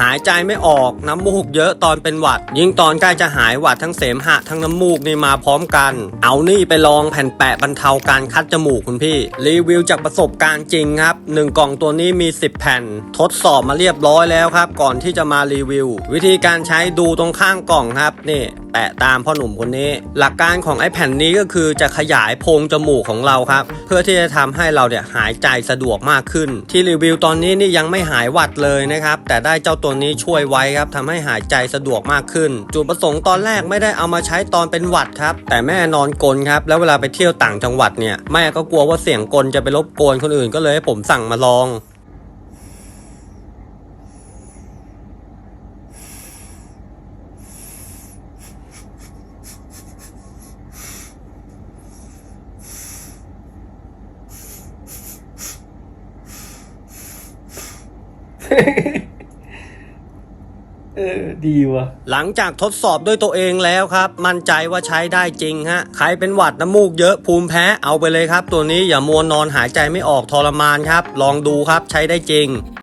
หายใจไม่ออกน้ำมูกเยอะตอนเป็นหวัด ยิ่งตอนใกล้จะหายหวัดทั้งเสมหะทั้งน้ำมูกนี่มาพร้อมกัน เอานี่ไปลองแผ่นแปะบรรเทาการคัดจมูกคุณพี่ รีวิวจากประสบการณ์จริงครับหนึ่งกล่องตัวนี้มี 10 แผ่น ทดสอบมาเรียบร้อยแล้วครับ ก่อนที่จะมารีวิว วิธีการใช้ดูตรงข้างกล่องครับนี่แปะตามพ่อหนุ่มคนนี้ หลักการของไอ้แผ่นนี้ก็คือจะขยายโพรงจมูกของเราครับ เพื่อที่จะทำให้เราเนี่ยหายใจสะดวกมากขึ้น ที่รีวิวตอนนี้นี่ยังไม่หายหวัดเลยนะครับแต่ได้เจ้าตัวนี้ช่วยไว้ครับทำให้หายใจสะดวกมากขึ้น จุดประสงค์ตอนแรกไม่ได้เอามาใช้ตอนเป็นหวัดครับ แต่แม่นอนกลนครับ แล้วเวลาไปเที่ยวต่างจังหวัดเนี่ย แม่ก็กลัวว่าเสียงกลจะไปรบกวนคนอื่นก็เลยให้ผมสั่งมาลอง เออดีว่ะ หลังจากทดสอบด้วยตัวเองแล้วครับ มั่นใจว่าใช้ได้จริงฮะ ใครเป็นหวัดน้ำมูกเยอะภูมิแพ้เอาไปเลยครับ ตัวนี้อย่ามัวนอนหายใจไม่ออกทรมานครับ ลองดูครับใช้ได้จริง